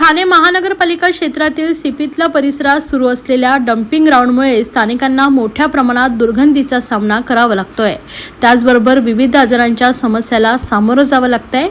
ठाणे महानगरपालिका क्षेत्रातील सिपीतला परिसरात सुरू असलेल्या डम्पिंग ग्राउंडमुळे स्थानिकांना मोठ्या प्रमाणात दुर्गंधीचा सामना करावा लागतोय. त्याचबरोबर विविध आजारांच्या समस्याला सामोरं जावं लागतंय.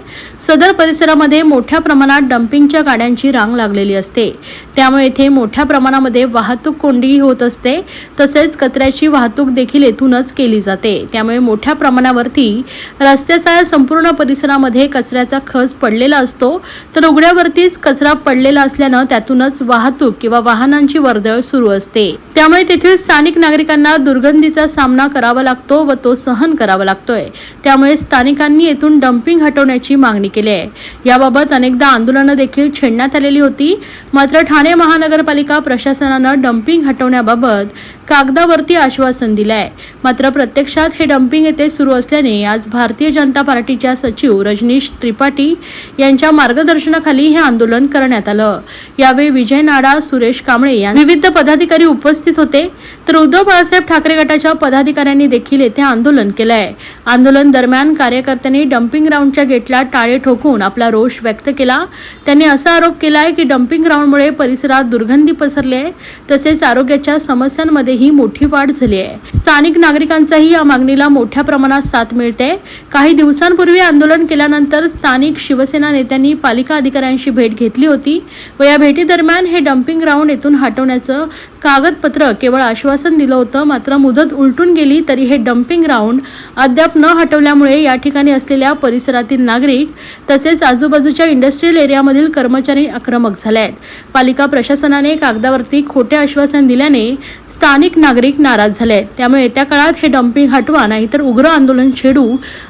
सदर परिसरामध्ये मोठ्या प्रमाणात डम्पिंगच्या गाड्यांची रांग लागलेली असते. त्यामुळे इथे मोठ्या प्रमाणामध्ये वाहतूक कोंडीही होत असते. तसेच कचऱ्याची वाहतूक देखील येथूनच केली जाते. त्यामुळे मोठ्या प्रमाणावरती रस्त्याचा या संपूर्ण परिसरामध्ये कचऱ्याचा खच पडलेला असतो. तर उघड्यावरतीच कचरा पडलेला असल्यानं त्यातूनच वाहतूक किंवा वाहनांची वर्दळ सुरू असते. त्यामुळे तेथील स्थानिक नागरिकांना दुर्गंधीचा सामना करावा लागतो व तो सहन करावा लागतोय. त्यामुळे स्थानिकांनी येथून डम्पिंग हटवण्याची मागणी केली आहे. याबाबत अनेकदा आंदोलनं देखील छेडण्यात आलेली होती. मात्र ठाणे महानगरपालिका प्रशासनानं डम्पिंग हटवण्याबाबत कागदावरती आश्वासन दिलं आहे मात्र प्रत्यक्षात हे डम्पिंग येथे सुरू असल्याने आज भारतीय जनता पार्टीच्या सचिव रजनीश त्रिपाठी यांच्या मार्गदर्शनाखाली हे आंदोलन करण्यात आलं. यावेळी विजय नाडा सुरेश कांबळे या विविध पदाधिकारी उपस्थित होते. तर उद्धव बाळासाहेब ठाकरे गटाच्या पदाधिकाऱ्यांनी देखील येथे आंदोलन केलं आहे आंदोलन दरम्यान कार्यकर्त्यांनी डम्पिंग ग्राउंडच्या गेटला टाळे ठोकून आपला रोष व्यक्त केला. त्यांनी असा आरोप केला आहे की डम्पिंग ग्राउंडमुळे परिसरात दुर्गंधी पसरली आहे. तसेच आरोग्याच्या समस्यांमध्ये ही मोठी वाढ झाली आहे. स्थानिक नागरिकांचाही या मागणीला मोठ्या प्रमाणात साथ मिळते. काही दिवसांपूर्वी आंदोलन केल्यानंतर स्थानिक शिवसेना नेत्यांनी पालिका अधिकाऱ्यांशी भेट घेतली होती व या भेटीदरम्यान हे डम्पिंग ग्राउंड येथून हटवण्याचं कागदपत्र केवळ आश्वासन दिलं होतं मात्र मुदत उलटून गेली तरी हे डम्पिंग ग्राउंड अद्याप न हटवल्यामुळे या ठिकाणी असलेल्या परिसरातील नागरिक तसेच आजूबाजूच्या इंडस्ट्रीयल एरियामधील कर्मचारी आक्रमक झाले आहेत. पालिका प्रशासनाने कागदावरती खोटे आश्वासन दिल्याने स्थानिक नागरिक नाराज झाले आहेत त्यामुळे येत्या काळात हे डम्पिंग हटवा नाहीतर उग्र आंदोलन छेडू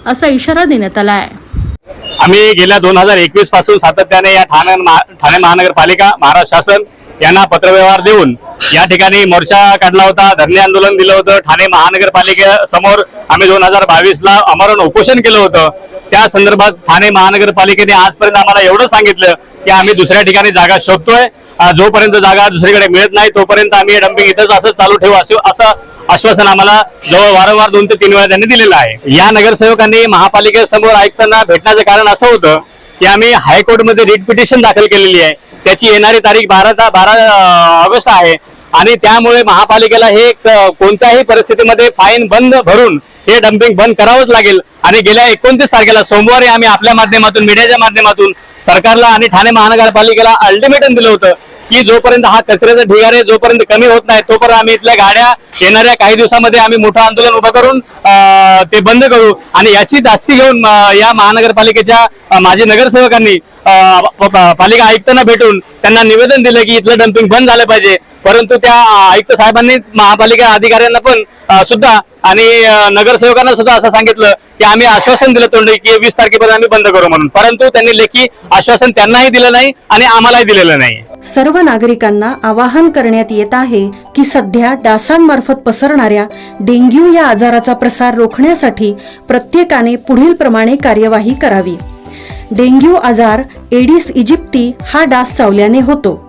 असा इशारा देण्यात आला आहे. आम्ही गेल्या दोन हजार एकवीसपासून सातत्याने या ठाणे ठाणे महानगरपालिका महाराष्ट्र शासन यांना पत्रव्यवहार देऊन या ठिकाणी मोर्चा काढला होता धरणे आंदोलन दिलं होतं ठाणे महानगरपालिकेसमोर आम्ही दोन हजार बावीस ला अमरण उपोषण केलं होतं. त्या संदर्भात ठाणे महानगरपालिकेने आजपर्यंत आम्हाला एवढं सांगितलं की आम्ही दुसऱ्या ठिकाणी जागा शोधतोय. जोपर्यंत जागा दुसरीकडे मिळत नाही तोपर्यंत आम्ही हे डम्पिंग इथंच असं चालू ठेवू असं असं आश्वासन आम्हाला जवळ वारंवार दोन ते तीन वेळा त्यांनी दिलेलं आहे. या नगरसेवकांनी महापालिकेसमोर आयुक्तांना भेटण्याचं कारण असं होतं की आम्ही हायकोर्टमध्ये रिट पिटिशन दाखल केलेली आहे. त्याची येणारी तारीख बारा बारा ऑगस्ट आहे. आणि त्यामुळे महापालिकेला हे कोणत्याही परिस्थितीमध्ये फाईन बंद भरून हे डम्पिंग बंद करावंच लागेल. आणि गेल्या एकोणतीस तारखेला सोमवारी आम्ही आपल्या माध्यमातून मीडियाच्या माध्यमातून सरकारला आणि ठाणे महानगरपालिकेला अल्टिमेटम दिलं होतं की जोपर्यंत हा कचऱ्याचा ढिगारे जोपर्यंत कमी होत नाही तोपर्यंत आम्ही इथल्या गाड्या येणाऱ्या काही दिवसामध्ये आम्ही मोठं आंदोलन उभं करून ते बंद करू. आणि याची दास्ती घेऊन या महानगरपालिकेच्या माजी नगरसेवकांनी पालिका आयुक्तांना भेटून त्यांना निवेदन दिलं की इथलं डम्पिंग बंद झालं पाहिजे. परंतु त्या आयुक्त साहेबांनी महापालिका अधिकाऱ्यांना पण सुद्धा आणि नगरसेवकांना सुद्धा असं सांगितलं की आम्ही आश्वासन दिलं तोंड की वीस तारखेपर्यंत आम्ही बंद करू म्हणून. परंतु त्यांनी लेखी आश्वासन त्यांनाही दिलं नाही आणि आम्हालाही दिलेलं नाही. सर्व नागरिकांना आवाहन करण्यात येत आहे की सध्या डासांमार्फत पसरणाऱ्या डेंग्यू या आजाराचा प्रसार रोखण्यासाठी प्रत्येकाने पुढील प्रमाणे कार्यवाही करावी. डेंग्यू आजार एडिस इजिप्ती हा डास चावल्याने होतो.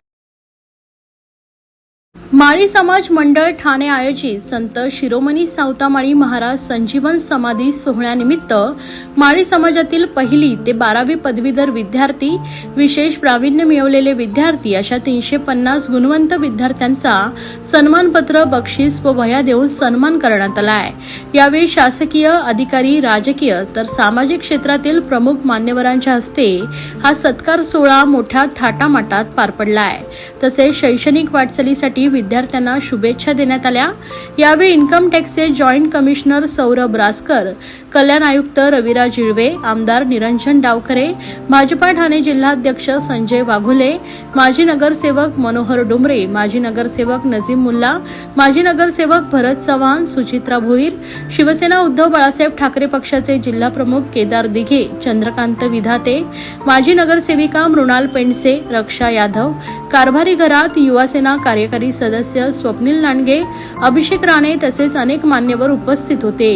माळी समाज मंडळ ठाणे आयोजित संत शिरोमणी सावतामाळी महाराज संजीवन समाधी सोहळ्यानिमित्त माळी समाजातील पहिली ते बारावी पदवीधर विद्यार्थी विशेष प्रावीण्य मिळवलेले विद्यार्थी अशा तीनशे पन्नास गुणवंत विद्यार्थ्यांचा सन्मानपत्र बक्षीस व वह्या देऊन सन्मान करण्यात आला आहे. यावेळी शासकीय अधिकारी राजकीय तर सामाजिक क्षेत्रातील प्रमुख मान्यवरांच्या हस्ते हा सत्कार सोहळा मोठ्या थाटामाटात पार पडला आहे. तसेच शैक्षणिक वाटचालीसाठी विद्यार्थ्यांना शुभेच्छा देण्यात आल्या. यावेळी इन्कम टॅक्सचे जॉईंट कमिशनर सौरभ रासकर कल्याण आयुक्त रविराज इळवे आमदार निरंजन डावखरे भाजपा ठाणे जिल्हाध्यक्ष संजय वाघुले माजी नगरसेवक मनोहर डुमरे माजी नगरसेवक नजीम मुल्ला माजी नगरसेवक भरत चव्हाण सुचित्रा भोईर शिवसेना उद्धव बाळासाहेब ठाकरे पक्षाचे जिल्हा प्रमुख केदार दिघे चंद्रकांत विधाते माजी नगरसेविका मृणाल पेंडसे रक्षा यादव कारभारी घरात युवासेना कार्यकारी सदस्य स्वप्नील लांडगे अभिषेक राणे तसेच अनेक मान्यवर उपस्थित होते.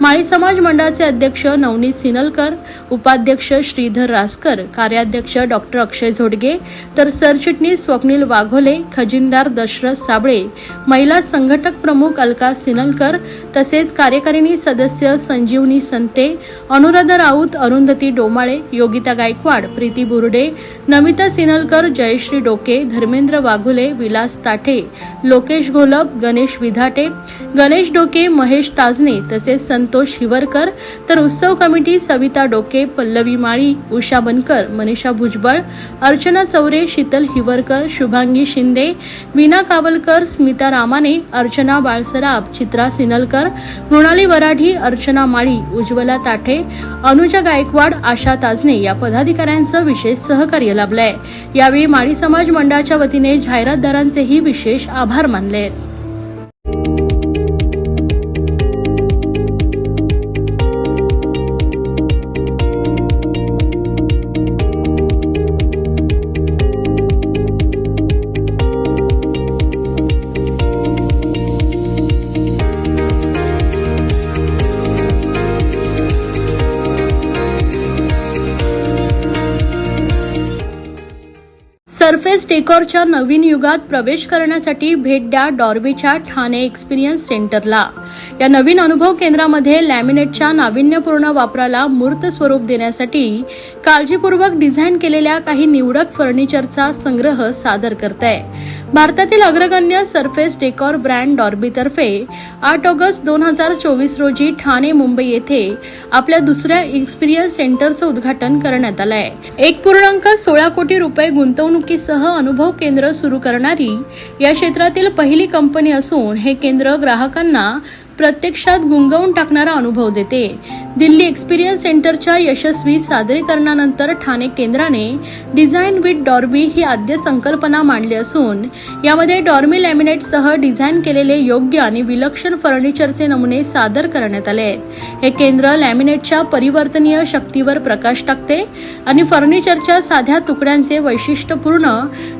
माळी समाज मंडळाचे अध्यक्ष नवनीत सिनलकर उपाध्यक्ष श्रीधर रासकर कार्याध्यक्ष डॉक्टर अक्षय झोडगे तर सरचिटणीस स्वप्नील वाघोले खजिनदार दशरथ साबळे महिला संघटक प्रमुख अलका सिनलकर तसेच कार्यकारिणी सदस्य संजीवनी संते अनुराधा राऊत अरुंधती डोमाळे योगिता गायकवाड प्रीती बुर्डे नमिता सिनलकर जयश्री डोके धर्मेंद्र वाघुले विलास ताठे लोकेश घोलप गणेश विधाटे गणेश डोके महेश ताजने तसेच संतोष हिवरकर तर उत्सव कमिटी सविता डोके पल्लवी माळी उषा बनकर मनीषा भुजबळ अर्चना चौरे शीतल हिवरकर शुभांगी शिंदे वीणा कावलकर स्मिता रामाने अर्चना बाळसराब चित्रा सिनलकर मृणाली वराठी अर्चना माळी उज्ज्वला ताठे अनुजा गायकवाड आशा ताजने या पदाधिकाऱ्यांचं विशेष सहकार्य लाभलंय. यावेळी माळी समाज मंडळाच्या वतीने जाहिरातदारांचेही विशेष आभार मानले. सरफेस डेकॉरच्या नवीन युगात प्रवेश करण्यासाठी भेट द्या डॉर्बीच्या ठाणे एक्सपिरियन्स सेंटरला. या नवीन अनुभव केंद्रामध्ये लॅमिनेटच्या नाविन्यपूर्ण वापराला मूर्त स्वरूप देण्यासाठी काळजीपूर्वक डिझाईन केलेल्या काही निवडक फर्निचरचा संग्रह सादर करत आहे भारतातील अग्रगण्य सरफेस डेकॉर ब्रँड डॉर्बीतर्फे आठ ऑगस्ट दोन हजार चोवीस रोजी ठाणे मुंबई येथे आपल्या दुसऱ्या एक्सपिरियन्स सेंटरचं उद्घाटन करण्यात आलं आहे एक पूर्णांक सोळा कोटी रुपये सह अनुभव केंद्र सुरू करणारी या क्षेत्रातील पहिली कंपनी असून हे केंद्र ग्राहकांना प्रत्यक्षात गुंगवून टाकणारा अनुभव देते. दिल्ली एक्सपिरियन्स सेंटरच्या यशस्वी सादरीकरणानंतर ठाणे केंद्राने डिझाईन विथ डॉर्बी ही आद्य संकल्पना मांडली असून यामध्ये डॉर्मी लॅमिनेटसह डिझाईन केलेले योग्य आणि विलक्षण फर्निचरचे नमुने सादर करण्यात आले आहेत. हे केंद्र लॅमिनेटच्या परिवर्तनीय शक्तीवर प्रकाश टाकते आणि फर्निचरच्या साध्या तुकड्यांचे वैशिष्ट्यपूर्ण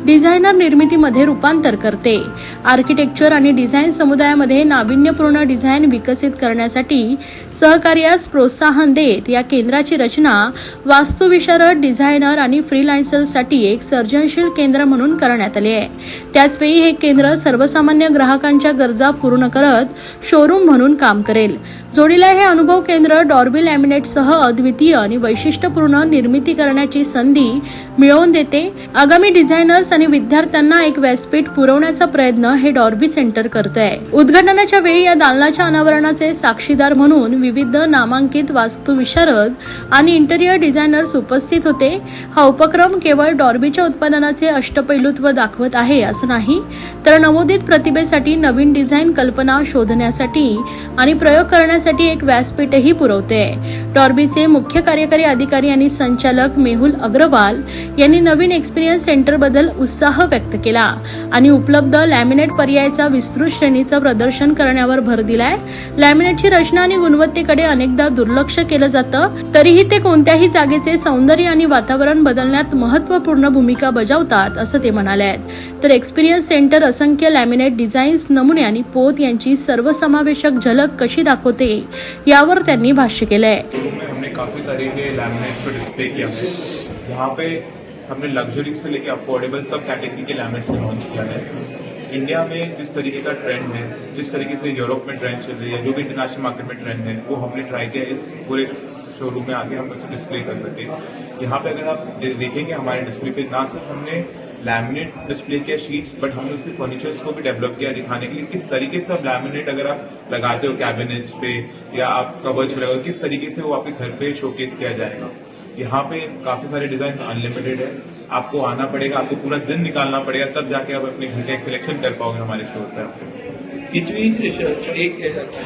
डिझायनर निर्मितीमध्ये रूपांतर करते. आर्किटेक्चर आणि डिझाईन समुदायामध्ये नाविन्यपूर्ण डिझाईन विकसित करण्यासाठी सहकार्यास प्रोत्साहन देत या केंद्राची रचना वास्तुविशारद डिझायनर आणि फ्रीलान्सरसाठी एक सर्जनशील केंद्र म्हणून करण्यात आले आहे. त्याचवेळी हे केंद्र सर्वसामान्य ग्राहकांच्या गरजा पूर्ण करत शोरूम म्हणून काम करेल. जोडीला हे अनुभव केंद्र डॉर्बी लॅमिनेटसह अद्वितीय आणि वैशिष्ट्यपूर्ण निर्मिती करण्याची संधी मिळवून देते. आगामी डिझायनर्स आणि विद्यार्थ्यांना एक व्यासपीठ पुरवण्याचा प्रयत्न हे डॉर्बी सेंटर करत आहे उद्घाटनाच्या वेळी या दालनाच्या अनावरणाचे साक्षीदार म्हणून विविध नामांकित वास्तुविशारद आणि इंटेरियर डिझायनर्स उपस्थित होते. हा उपक्रम केवळ डॉर्बीच्या उत्पादनाचे अष्टपैलुत्व दाखवत आहे असं नाही तर नवोदित प्रतिभेसाठी नवीन डिझाईन कल्पना शोधण्यासाठी आणि प्रयोग करण्यासाठी एक व्यासपीठही पुरवते. डॉर्बीचे मुख्य कार्यकारी अधिकारी आणि संचालक मेहुल अग्रवाल यांनी नवीन एक्सपिरियन्स सेंटरबद्दल उत्साह व्यक्त केला आणि उपलब्ध लॅमिनेट पर्यायाचा विस्तृत श्रेणीचं प्रदर्शन करण्यावर भर दिला. आहे. लॅमिनेटची रचना आणि गुणवत्तेकडे अनेकदा दुर्लक्ष केलं जातं. तरीही ते कोणत्याही जागेचे सौंदर्य आणि वातावरण बदलण्यात महत्त्वपूर्ण भूमिका बजावतात असं ते म्हणाले आहेत. तर एक्सपिरियन्स सेंटर असंख्य लॅमिनेट डिझाईन्स नमुने आणि पोत यांची सर्वसमावेशक झलक कशी दाखवते यावर त्यांनी भाष्य केलंय. हमने लग्जरी से लेके अफोर्डेबल सब कैटेगरी के लैमिनेट्स लॉन्च किया है। इंडिया में जिस तरीके का ट्रेंड है, जिस तरीके से यूरोप में ट्रेंड चल रही है, जो भी इंटरनेशनल मार्केट में ट्रेंड है, वो हमने ट्राई किया, इस पूरे शोरूम में आके हम उसे डिस्प्ले कर सके। यहाँ पे अगर आप देखेंगे हमारे डिस्प्ले पे, ना सिर्फ़ हमने लैमिनेट डिस्प्ले किया शीट्स बट हमने उससे फर्नीचर्स को भी डेवलप किया दिखाने के लिए। किस तरीके से आप लैमिनेट अगर आप लगाते हो कैबिनेट्स पे, या आप कवर्स पे लगाओ, किस तरीके से वो आपके घर पे शोकेस किया जाएगा। यहाँ पे काफ़ी सारे डिज़ाइन अनलिमिटेड है। आपको आना पड़ेगा आपको पूरा दिन निकालना पड़ेगा तब जाके आप अपने घर का एक सिलेक्शन कर पाओगे हमारे स्टोर पे आपको। कितवी श- एक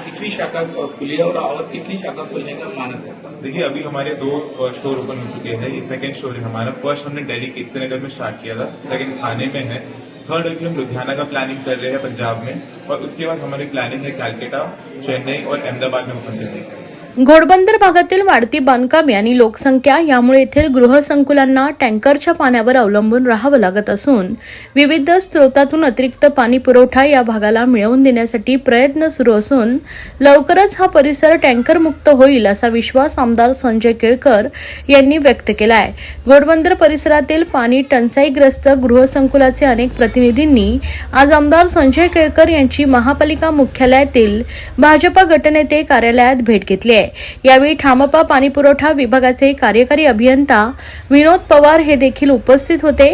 कितवी शाखा खुली है और और कितनी शाखा खोलने का मानस है? देखिए अभी हमारे दो स्टोर ओपन हो चुके हैं ये सेकंड स्टोर है हमारा। फ़र्स्ट हमने दिल्ली कीर्तनगर में स्टार्ट किया था सेकंड थाने में है। थर्ड अभी हम लुधियाना का प्लानिंग कर रहे हैं पंजाब में। और उसके बाद हमारी प्लानिंग है कैलकाटा चेन्नई और अहमदाबाद में ओपन करने की। घोडबंदर भागातील वाढती बांधकामे आणि लोकसंख्या यामुळे येथील गृहसंकुलांना टँकरच्या पाण्यावर अवलंबून राहावं लागत असून विविध स्रोतातून अतिरिक्त पाणी पुरवठा या भागाला मिळवून देण्यासाठी प्रयत्न सुरू असून लवकरच हा परिसर टँकरमुक्त होईल असा विश्वास आमदार संजय केळकर यांनी व्यक्त केला आहे घोडबंदर परिसरातील पाणी टंचाईग्रस्त गृहसंकुलाचे अनेक प्रतिनिधींनी आज आमदार संजय केळकर यांची महापालिका मुख्यालयातील भाजपा गटनेते कार्यालयात भेट घेतली आहे. आहे यावेळी ठामपा पाणीपुरवठा विभागाचे कार्यकारी अभियंता विनोद पवार हे देखील उपस्थित होते.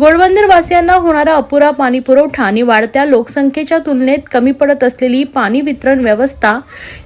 गोडबंदरवासियांना होणारा अपुरा पाणीपुरवठा आणि वाढत्या लोकसंख्येच्या तुलनेत कमी पडत असलेली पाणी वितरण व्यवस्था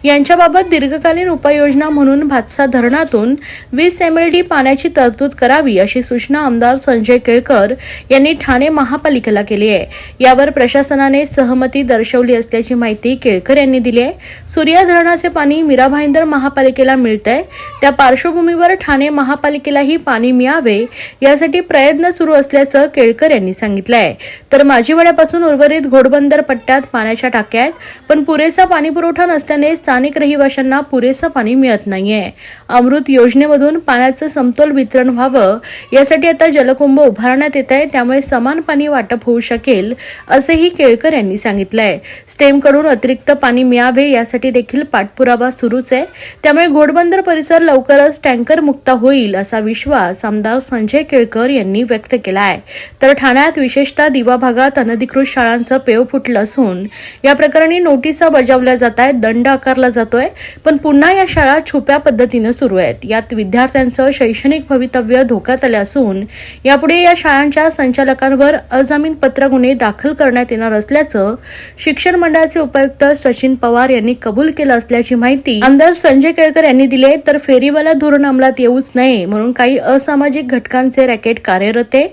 यांच्याबाबत दीर्घकालीन उपाययोजना म्हणून भातसा धरणातून वीस एमएलडी पाण्याची तरतूद करावी अशी सूचना आमदार संजय केळकर यांनी ठाणे महापालिकेला केली आहे. यावर प्रशासनाने सहमती दर्शवली असल्याची माहिती केळकर यांनी दिली आहे. सूर्या धरणाचे पाणी मीरा भाईंदर महापालिकेला मिळतंय. त्या पार्श्वभूमीवर ठाणे महापालिकेलाही पाणी मिळावे यासाठी प्रयत्न सुरू असल्याचं केळकर यांनी सांगितलं आहे तर माझीवाड्यापासून उर्वरित घोडबंदर पट्ट्यात पाण्याच्या टाक्या आहेत पण पुरेसा पाणीपुरवठा नसल्याने स्थानिक रहिवाशांना पुरेसं पाणी मिळत नाहीये. अमृत योजनेमधून पाण्याचं समतोल वितरण व्हावं यासाठी आता जलकुंभ उभारण्यात येत आहे त्यामुळे समान पाणी वाटप होऊ शकेल असंही केळकर यांनी सांगितलंय. स्टेमकडून अतिरिक्त पाणी मिळावे यासाठी देखील पाठपुरावा सुरूच आहे. त्यामुळे घोडबंदर परिसर लवकरच टँकर मुक्त होईल असा विश्वास आमदार संजय केळकर यांनी व्यक्त केला आहे तर ठाण्यात विशेषतः दिवा भागात अनधिकृत शाळांचं पेव फुटलं असून या प्रकरणी नोटिसा बजावल्या जात आहेत दंड आकारला जातोय. पण पुन्हा या शाळा छुप्या पद्धतीनं सुरू आहेत. यात विद्यार्थ्यांचं शैक्षणिक भवितव्य धोक्यात आलं असून यापुढे या शाळांच्या संचालकांवर अजामीनपत्र गुन्हे दाखल करण्यात येणार असल्याचं शिक्षण मंडळाचे उपायुक्त सचिन पवार यांनी कबूल केलं असल्याची माहिती आमदार संजय केळकर यांनी दिले तर फेरीवाला धोरण अंमलात येऊच नये म्हणून काही असामाजिक घटकांचे रॅकेट कार्यरत आहे.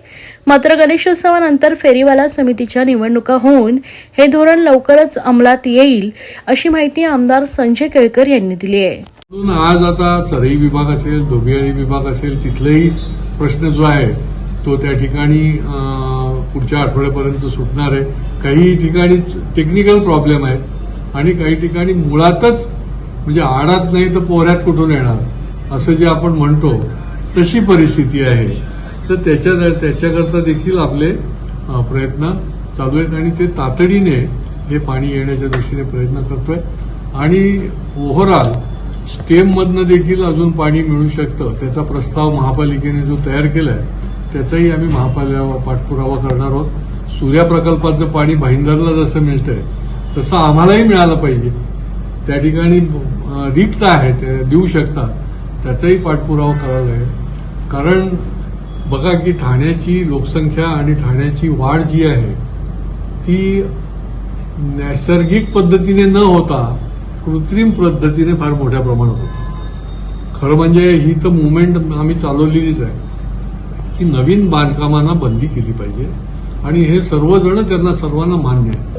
मात्र गणेशोत्सवानंतर फेरीवाला समितीच्या निवडणुका होऊन हे धोरण लवकरच अंमलात येईल अशी माहिती आमदार संजय केळकर यांनी दिली आहे. म्हणून आज आता चरई विभाग असेल धोबियाळी विभाग असेल तिथलाही प्रश्न जो आहे तो त्या ठिकाणी पुढच्या आठवड्यापर्यंत सुटणार आहे. काही ठिकाणी टेक्निकल प्रॉब्लेम आहेत आणि काही ठिकाणी मुळातच म्हणजे आडात नाही तर पोऱ्यात कुठून येणार असं जे आपण म्हणतो तशी परिस्थिती आहे. तर त्याच्या त्याच्याकरता देखील आपले प्रयत्न चालू आहेत आणि ते तातडीने हे पाणी येण्याच्या दृष्टीने प्रयत्न करतोय. आणि ओव्हरऑल स्टेम मधनं देखील अजून पाणी मिळू शकतं. त्याचा प्रस्ताव महापालिकेने जो तयार केलाय त्याचाही आम्ही महापालिका पाठपुरावा करणार आहोत. सूर्या प्रकल्पाचं पाणी भाईंदरला जसं मिळतंय तसं आम्हालाही मिळालं पाहिजे. त्या ठिकाणी रिक्त आहे ते देऊ शकतात. त्याचाही पाठपुरावा करायला आहे. कारण बघा की ठाण्याची लोकसंख्या आणि ठाण्याची वाढ जी आहे ती नैसर्गिक पद्धतीने न होता कृत्रिम पद्धतीने फार मोठ्या प्रमाणात होते. खरं म्हणजे ही तर मुवमेंट आम्ही चालवलेलीच आहे. की नवीन बांधकामांना बंदी केली पाहिजे. आणि हे सर्वजण त्यांना सर्वांना मान्य आहे.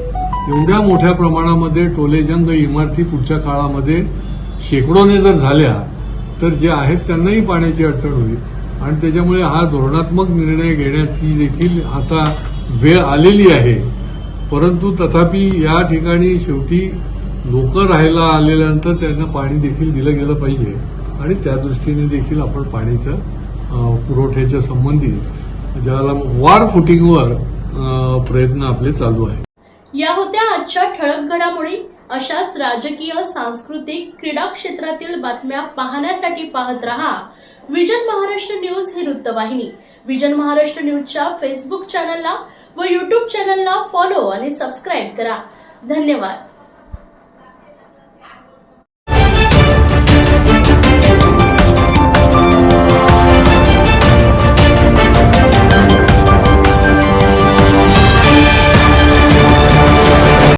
एवढ्या मोठ्या प्रमाणामध्ये टोलेजंग इमारती पुढच्या काळामध्ये शेकडोने जर झाल्या तर जे आहेत त्यांनाही पाण्याची अडचण होईल. आणि त्याच्यामुळे हा धोरणात्मक निर्णय घेण्याची देखील आता वेळ आलेली आहे. परंतु तथापि या ठिकाणी शेवटी लोक राहायला आलेल्यानंतर त्यांना पाणी देखील दिलं गेलं पाहिजे. आणि त्या दृष्टीने देखील आपण पाण्याच्या पुरवठ्याच्या संबंधी ज्याला वार फुटिंगवर प्रयत्न आपले चालू आहे या होत्या आजच्या ठळक घडामोडी. अशाच राजकीय सांस्कृतिक क्रीडा क्षेत्रातील बातम्या पाहण्यासाठी पाहत रहा. विजन महाराष्ट्र न्यूज ही वृत्तवाहिनी. विजन महाराष्ट्र न्यूजच्या फेसबुक चॅनलला व युट्यूब चॅनलला फॉलो आणि सबस्क्राईब करा. धन्यवाद.